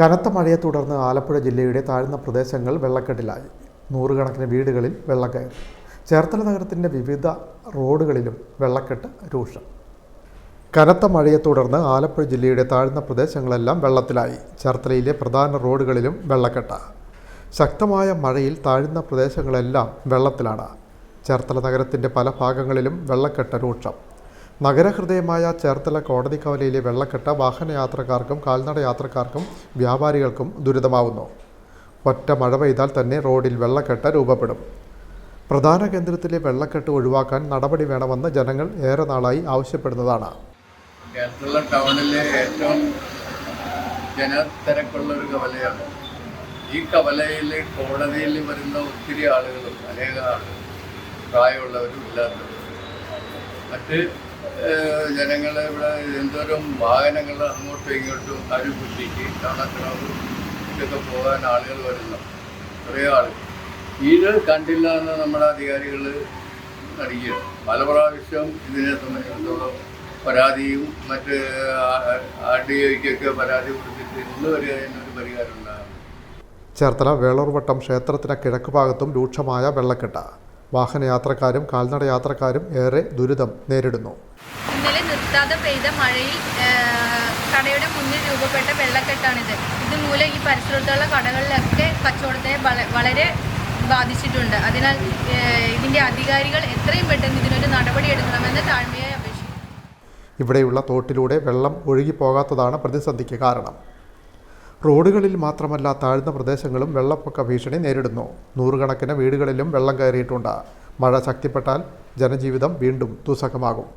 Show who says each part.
Speaker 1: കനത്ത മഴയെ തുടർന്ന് ആലപ്പുഴ ജില്ലയുടെ താഴ്ന്ന പ്രദേശങ്ങൾ വെള്ളക്കെട്ടിലായി. നൂറുകണക്കിന് വീടുകളിൽ വെള്ളക്കയറി ചേർത്തല നഗരത്തിന്റെ വിവിധ റോഡുകളിലും വെള്ളക്കെട്ട് രൂക്ഷം. കനത്ത മഴയെ തുടർന്ന് ആലപ്പുഴ ജില്ലയുടെ താഴ്ന്ന പ്രദേശങ്ങളെല്ലാം വെള്ളത്തിലായി. ചേർത്തലയിലെ പ്രധാന റോഡുകളിലും വെള്ളക്കെട്ട്. ശക്തമായ മഴയിൽ താഴ്ന്ന പ്രദേശങ്ങളെല്ലാം വെള്ളത്തിലാണ്. ചേർത്തല നഗരത്തിന്റെ പല ഭാഗങ്ങളിലും വെള്ളക്കെട്ട് രൂക്ഷം. നഗരഹൃദയമായ ചേർത്തല കോടതി കവലയിലെ വെള്ളക്കെട്ട് വാഹനയാത്രക്കാർക്കും കാൽനട യാത്രക്കാർക്കും വ്യാപാരികൾക്കും ദുരിതമാവുന്നു. ഒറ്റ മഴ പെയ്താൽ തന്നെ റോഡിൽ വെള്ളക്കെട്ട് രൂപപ്പെടും. പ്രധാന കേന്ദ്രത്തിലെ വെള്ളക്കെട്ട് ഒഴിവാക്കാൻ നടപടി വേണമെന്ന് ജനങ്ങൾ ഏറെ നാളായി ആവശ്യപ്പെടുന്നതാണ്.
Speaker 2: ടൗണിലെ ഏറ്റവും ജനത്തിരക്കുള്ള ഒരു കവലയാണ്. ഈ കവലയിൽ കോടതിയിൽ വരുന്ന ഒത്തിരി ആളുകളും അനേക പ്രായമുള്ളവരും ഇല്ലാത്തവരും. മറ്റ് ജനങ്ങൾ ഇവിടെ എന്തോരം വാഹനങ്ങൾ അങ്ങോട്ടും ഇങ്ങോട്ടും അരുപുറ്റിക്ക് ഇതൊക്കെ പോകാൻ ആളുകൾ വരുന്നു. കുറേ ആളുകൾ ഇത് കണ്ടില്ല എന്ന് നമ്മുടെ അധികാരികൾ നടിക്കുക പല പ്രാവശ്യം ഇതിനെ സംബന്ധിച്ചിടത്തോളം പരാതിയും മറ്റ് ആർ ഡി ഒക്കൊക്കെ പരാതി കൊടുത്തിട്ട് ഇന്ന് വരെ അതിനൊരു പരിഹാരം ഉണ്ടാകും
Speaker 1: ചേർത്തല വേളൂർവട്ടം ക്ഷേത്രത്തിന് കിഴക്ക് ഭാഗത്തും രൂക്ഷമായ വെള്ളക്കെട്ട്. വാഹനയാത്രക്കാരും കാൽനട യാത്രക്കാരും ഏറെ ദുരിതം നേരിടുന്നു.
Speaker 3: ഇന്നലെ നിർത്താതെ പെയ്ത മഴയിൽ കടയുടെ മുന്നിൽ രൂപപ്പെട്ട വെള്ളക്കെട്ടാണിത്. ഇതുമൂലം ഈ പരിസരത്തുള്ള കടകളിലൊക്കെ കച്ചവടത്തെ വളരെ ബാധിച്ചിട്ടുണ്ട്. അതിനാൽ ഇതിന്റെ അധികാരികൾ എത്രയും പെട്ടെന്ന് ഇതിനൊരു നടപടി എടുക്കണമെന്ന് താഴ്മയായി അപേക്ഷിക്കുന്നു.
Speaker 1: ഇവിടെയുള്ള തോട്ടിലൂടെ വെള്ളം ഒഴുകിപ്പോകാത്തതാണ് പ്രതിസന്ധിക്ക് കാരണം. റോഡുകളിൽ മാത്രമല്ല താഴ്ന്ന പ്രദേശങ്ങളും വെള്ളപ്പൊക്ക ഭീഷണി നേരിടുന്നു. നൂറുകണക്കിന് വീടുകളിലും വെള്ളം കയറിയിട്ടുണ്ട്. മഴ ശക്തിപ്പെട്ടാൽ ജനജീവിതം വീണ്ടും ദുസ്സഹമാകും.